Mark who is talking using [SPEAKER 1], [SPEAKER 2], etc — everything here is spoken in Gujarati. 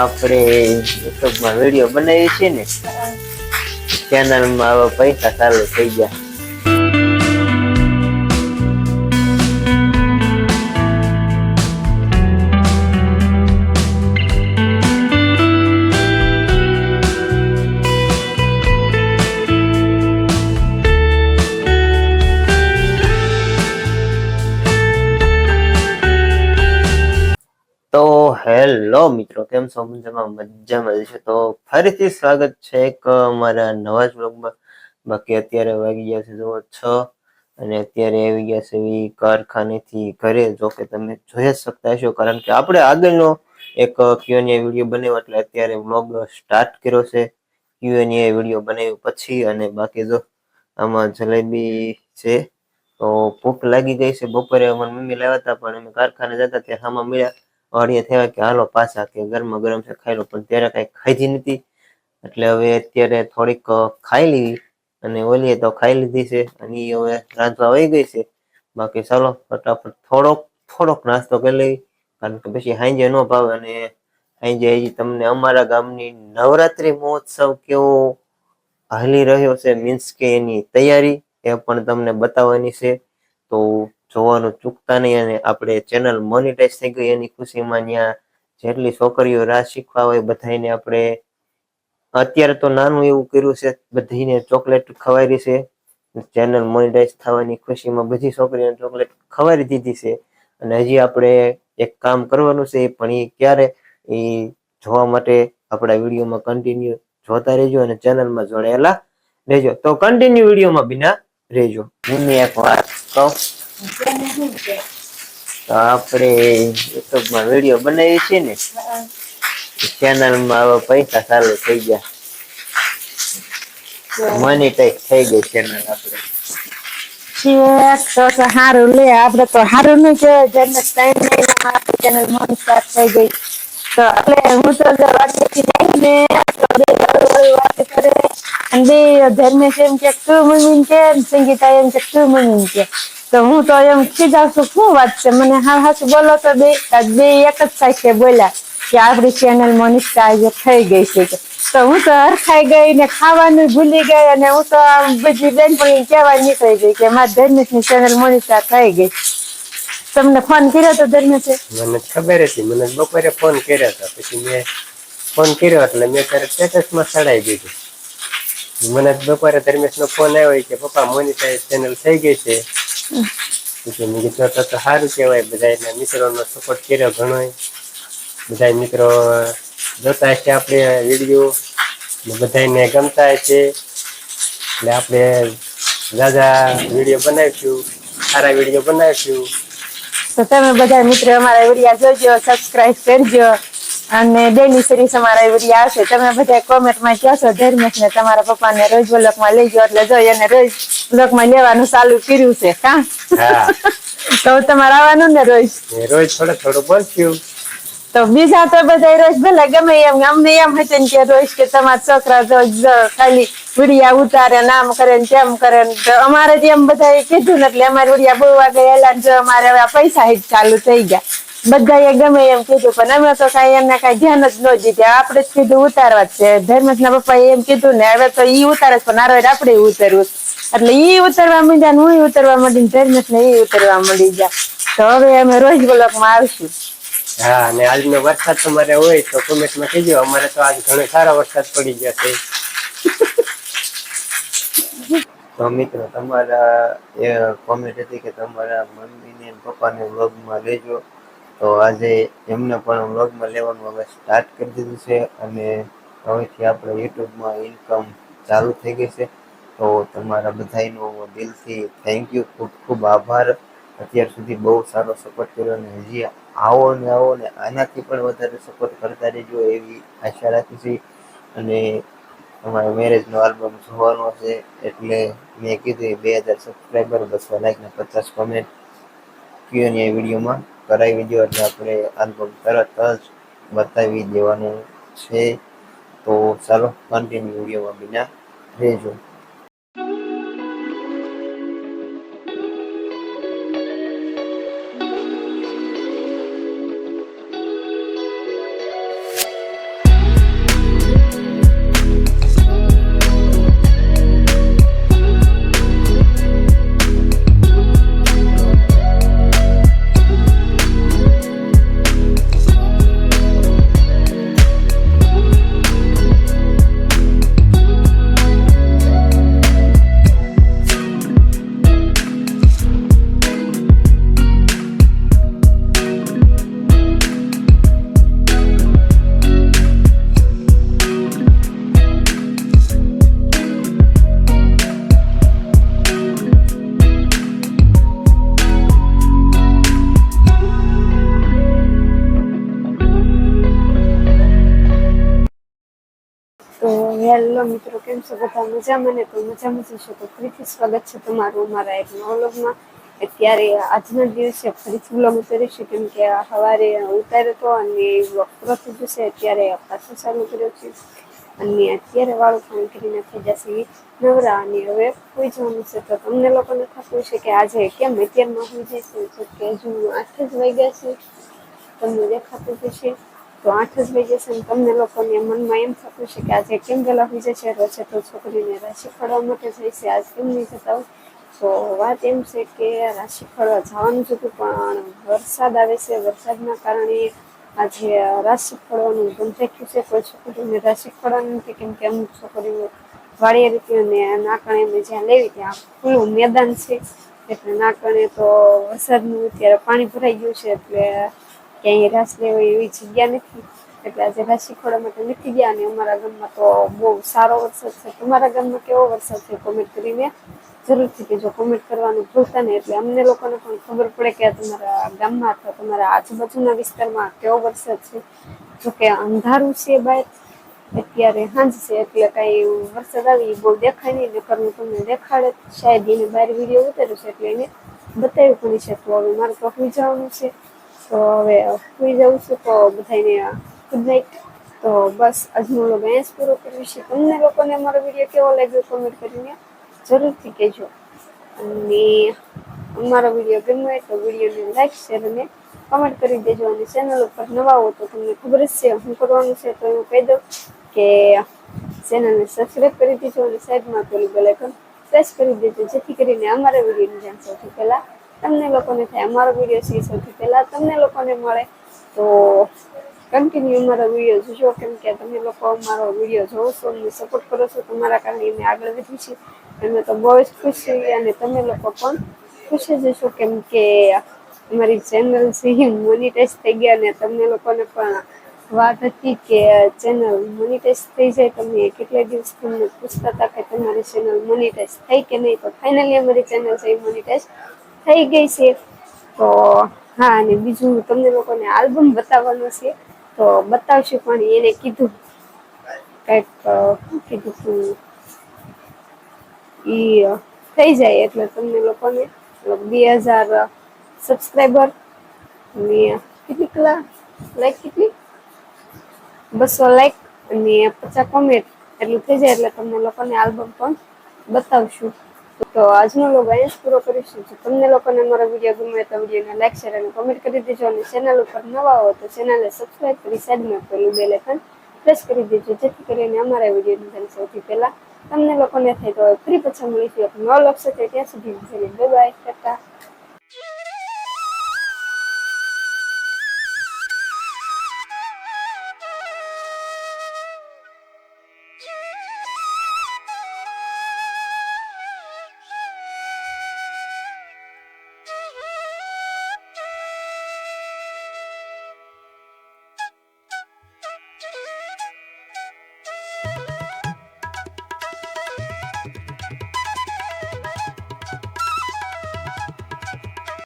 [SPEAKER 1] આપણે યુટ્યુબમાં વીડિયો બનાવીએ છીએ ને ચેનલમાં આવા પૈસા ચાલુ થઈ ગયા. હેલો મિત્રો, કેમ છો? મજામાં મજામાં છે. તો ફરીથી સ્વાગત છે એક અમારા નવા જ બ્લોગમાં બાકી અત્યારે વાગી ગયા છે જુઓ છ અને અત્યારે આવી ગયા છે એવી કારખાનેથી ઘરે. જો કે તમે જોઈ જ શકતા હશો, કારણ કે આપણે આગળનો એક ક્યુએનએ વીડિયો બનાવ્યો, એટલે અત્યારે વ્લોગ સ્ટાર્ટ કર્યો છે. ક્યુએનએ વીડિયો બનાવ્યો પછી અને બાકી જો આમાં જલેબી છે, તો ભૂખ લાગી ગઈ છે. બપોરે અમારી મમ્મી લાવ્યા હતા, પણ અમે કારખાને જતા ત્યાં હામાં મળ્યા. વાડીએ થયા કે હાલો પાછા કે ગરમા ગરમ છે ખાઈ લો. પણ ત્યારે કઈ ખાધી નથી. એટલે હવે અત્યારે થોડીક ખાઈ લીધી અને ઓલીએ તો ખાઈ લીધી છે અને એ હવે રાંધવા વહી ગઈ છે. બાકી ચાલો ફટાફટ થોડોક થોડોક નાસ્તો કરી લઈ કારણ કે પછી હાંજે ન ભાવે અને હાંજે હજી તમને અમારા ગામની નવરાત્રી મહોત્સવ કેવો હાલી રહ્યો છે મીન્સ કે એની તૈયારી એ પણ તમને બતાવવાની છે. તો જોવાનું ચૂકતા નહીં અને આપણે ચેનલ મોનિટાઈઝ થઈ ગઈ એની ખુશીમાં ત્યાં જેટલી છોકરીઓ રાહ શીખવા હોય બધાને આપણે અત્યારે તો નાનું એવું કર્યું છે બધીને ચોકલેટ ખવારી છે. ચેનલ મોનિટાઈઝ થવાની ખુશીમાં બધી છોકરીઓને ચોકલેટ ખવારી દીધી છે. અને હજી આપણે એક કામ કરવાનું છે, પણ એ ક્યારે એ જોવા માટે આપણા વિડીયોમાં કન્ટિન્યુ જોતા રહેજો અને ચેનલમાં જોડાયેલા રહેજો. તો કન્ટિન્યુ વિડીયોમાં બિના રહેજો. હું એક વાત કહું. આપણે યુટ્યુબમાં વીડિયો બનાવીએ છીએ ને ચેનલમાં હવે પૈસા ચાલુ થઈ ગયા. મોનિટાઈઝ થઈ ગઈ ચેનલ આપણે.
[SPEAKER 2] તો લે, આપણે તો હારું નહીં કહેવાય થઈ ગઈ. તો હળુ વાત કરે. અને ધર્મેશ એમ કે તું મમ્મી કે સંગીતા એમ કે તું મમ્મી કે તો હું તો એમ ખીજાવ છું, શું વાત છે? મને હા હાસુ બોલો તો બે બે એક જ સાથે બોલ્યા કે આપણી ચેનલ મોનિટાઈઝ થઈ ગઈ છે તો હું તો હરખાઈ ગઈ ને ખાવાનું ભૂલી ગઈ અને હું તો આમ બધી બેનપણી કહેવા નીકળી ગઈ કે મારા ધર્મેશની ચેનલ મોનિટાઈઝ થઈ ગઈ. તમને ફોન કર્યો તો ધર્મેશે?
[SPEAKER 3] મને ખબર હતી, મને બપોરે ફોન કર્યો હતો પછી મેં ફોન કર્યો એટલે મેં ત્યારે સ્ટેટસમાં ચડાવી દીધું. મને બપોરે ધર્મેશનો ફોન આવ્યો કે પપ્પા મોનિટાઈઝ ચેનલ થઈ ગઈ છે. પછી મેં કીધું તો તો સારું કહેવાય બધા મિત્રોનો સપોર્ટ કર્યો ઘણો બધા મિત્રો જોતા હશે આપણે વીડિયો ને બધાને ગમતા હશે. એટલે આપણે દાદા વીડિયો બનાવીશું સારા વીડિયો બનાવીશું.
[SPEAKER 2] તો તમે બધા મિત્રો અમારા વીડિયો જોજો સબસ્ક્રાઇબ કરજો. અને ડેલી સિરીઝ અમારા વિડીયા આવશે. તમે બધા કોમેન્ટમાં કહેશો ધર્મેશ ને તમારા પપ્પાને રોજ બ્લોકમાં લઈ જાઓ એટલે જોઈ અને રોજ બ્લોકમાં લેવાનું ચાલુ કર્યું છે કા તો તમારે આવવાનું ને રોજ?
[SPEAKER 3] રોજ થોડું થોડું બોલશું.
[SPEAKER 2] તો બીજા તો બધા રોજ ભલે ગમે એમ અમને એમ હતું કે રોજ કે તમારા છોકરા રોજ ખાલી ઉડિયા ઉતારે નામ આમ કરે ને તેમ કરે ને. તો અમારે જેમ એમ બધા કીધું ને એટલે અમારે ઉડિયા બહુ વાગે એલા જો અમારે હવે પૈસા ચાલુ થઈ ગયા. બધાએ ગમે એમ કીધું પણ અમે તો કઈ એમને કઈ ધ્યાન જ ન દીધું. આપણે જ કીધું ઉતારવા જ છે. ધર્મેશ ના પપ્પા એમ કીધું ને હવે તો ઈ ઉતારે પણ આરો આપણે ઉતરવું એટલે ઈ ઉતરવા માંડ્યા હું ઉતરવા માંડી ધર્મેશ ને ઈ ઉતરવા માંડી ગયા. તો હવે અમે રોજ બ્લોકમાં આવશું.
[SPEAKER 3] હા અને આજનો વરસાદ તમારે હોય તો કોમેન્ટમાં કહેજો. અમારે તો આજ ઘણો સારો વરસાદ પડી ગયો છે.
[SPEAKER 1] તો મિત્રો તમારા એ કોમેન્ટ હતી કે તમારા મમ્મીને અને પપ્પાને વ્લોગમાં લેજો. તો આજે એમને પણ વ્લોગમાં લેવાનું હવે સ્ટાર્ટ કરી દીધું છે અને હવેથી આપણે યુટ્યુબમાં ઇન્કમ ચાલુ થઈ ગઈ છે. તો તમારા બધાનો દિલથી થેન્ક યુ ખૂબ ખૂબ આભાર. અત્યાર સુધી બહુ સારો સપોર્ટ કર્યો અને હજી આવો ને આવો ને આનાથી પણ વધારે સપોર્ટ કરતા રહેજો એવી આશા રાખી છે. અને અમારો મેરેજનો આલ્બમ જોવાનો છે એટલે મેં કીધું બે હજાર સબસ્ક્રાઈબર બસો લાઈક ને પચાસ કોમેન્ટ ક્યુએનએ વિડીયોમાં કરાવી દો એટલે આપણે આલ્બમ તરત જ બતાવી દેવાનું છે. તો ચાલો કન્ટિન્યુ વિડીયોમાં બિના રહેજો.
[SPEAKER 4] હેલો મિત્રો, કેમ છો બધા? મજામાં ને? તો મજામાં જ તો ફરીથી સ્વાગત છે તમારું અમારા એક વ્લોગમાં. અત્યારે આજના દિવસે ફરીથી વ્લોગ ઉતારીશું, કેમ કે સવારે ઉતાર્યો હતો અને વ્લોગ પૂરો થઈ જશે. અત્યારે પાછો ચાલુ કર્યો છે. અને અત્યારે વાળું કામ કરીને થઈ જશે નવરા. અને હવે કોઈ જવાનું છે તો તમને લોકોને થતું છે કે આજે કેમ અત્યારમાં હોઈ જશે? તો કે હજુ આઠ જ વાગ્યા છે. તમને દેખાતું હશે. તો આઠ જ છે ને તમને લોકોને મનમાં એમ થતું છે કે આજે કેમ વહેલા હોઈ જશે? છે તો છોકરીને રાશિ ફળવા માટે જાય છે. આજ કેમ નહીં જતા તો વાત એમ છે કે રાશિ ફળવા જવાનું જ હતું, પણ વરસાદ આવે છે. વરસાદના કારણે આજે રાશિ ફળવાનું બંધ રાખ્યું છે. કોઈ છોકરીઓને રાશિ ફળવાનું નથી, કેમ કે અમુક છોકરીઓ વાળીએ રીતે અને નાકણે અમે જ્યાં લેવી ત્યાં ખુલ્લું મેદાન છે. એટલે નાકણે તો વરસાદનું અત્યારે પાણી ભરાઈ ગયું છે. એટલે ક્યાંય રાસ લેવાય એવી જગ્યા નથી. એટલે આજે રાસ શીખવાડવા માટે નથી ગયા અને અમારા ગામમાં તો બહુ સારો વરસાદ છે. તમારા ગામમાં કેવો વરસાદ છે કોમેન્ટ કરીને જરૂરથી કહેજો. કોમેન્ટ કરવાનું ભૂલતા નહીં. એટલે અમને લોકોને પણ ખબર પડે કે તમારા ગામમાં અથવા તમારા આજુબાજુના વિસ્તારમાં કેવો વરસાદ છે. જોકે અંધારું છે બહાર અત્યારે સાંજ છે એટલે કાંઈ વરસાદ આવી બહુ દેખાય નહીં. નકર હું તમને દેખાડે. શાયદ એને બહાર વીડિયો ઉતાર્યો છે એટલે એને બતાવ્યું પણ છે તો હવે મારે તો જવાનું છે. તો હવે સુઈ જવું છું તો બધાને ગુડ નાઇટ તો બસ આજનો લોકો અહીંયા જ પૂરો કર્યું છે તમને લોકોને અમારો વીડિયો કેવો લાગ્યો કોમેન્ટ કરીને જરૂરથી કહેજો. અને અમારો વીડિયો ગમ્યો હોય તો વિડીયોને લાઈક શેર અને કમેન્ટ કરી દેજો. અને ચેનલ ઉપર નવા હો તો તમને ખબર જ છે શું કરવાનું છે તો એવું કહી દઉં કે ચેનલને સબસ્ક્રાઈબ કરી દેજો અને સાઈડમાં પેલું બેલ આઇકન પ્રેસ કરી દેજો, જેથી કરીને અમારા વિડીયોની જાણ સૌથી પહેલા તમને લોકોને થાય. અમારો વીડિયો સી સૌથી પહેલાં તમને લોકોને મળે. તો કન્ટિન્યુ અમારો વીડિયો જોજો. કેમ કે તમે લોકો અમારો વીડિયો જોવો છો અમને સપોર્ટ કરો છો તમારા કારણે અમે આગળ વધી છીએ. અમે તો બહુ જ ખુશ છીએ અને તમે લોકો પણ ખુશ જ હશો. કેમ કે અમારી ચેનલ સી મોનિટાઈઝ થઈ ગયા અને તમને લોકોને પણ વાત હતી કે ચેનલ મોનિટાઈઝ થઈ જાય. તમે કેટલા દિવસ તમને પૂછતા હતા કે તમારી ચેનલ મોનિટાઈઝ થઈ કે નહીં? તો ફાઇનલી અમારી ચેનલ છે મોનિટાઈઝ થઈ ગઈ છે. તો હા, અને બીજું તમને લોકોને આલ્બમ બતાવવાનો છે. તો બતાવશું પણ એને કીધું. કંઈક કીધું તું? ઈ થઈ જાય એટલે તમને લોકોને બે હજાર સબસ્ક્રાઈબર ને કેટલી કલા? લાઈક કેટલી? બસો લાઈક અને પચાસ કોમેન્ટ એટલું થઈ જાય એટલે તમને લોકોને આલ્બમ પણ બતાવશું. તો આજનો લોગ અહીંયા જ પૂરો કરીશું. જો તમને લોકોને મારો વીડિયો ગમે તો વિડીયોને લાઈક શેર અને કોમેન્ટ કરી દેજો અને ચેનલ ઉપર નવા હો તો ચેનલને સબસ્ક્રાઈબ કરી સાઈડમાં પેલું બેલ આઇકન પ્રેસ કરી દેજો, જેથી કરીને અમારા વિડીયોની જાણ સૌથી પહેલા તમને લોકોને થાય તો ફ્રી પછી મળીશું નવો લક્ષ્ય ત્યાં સુધી બાય બાય ટાટા.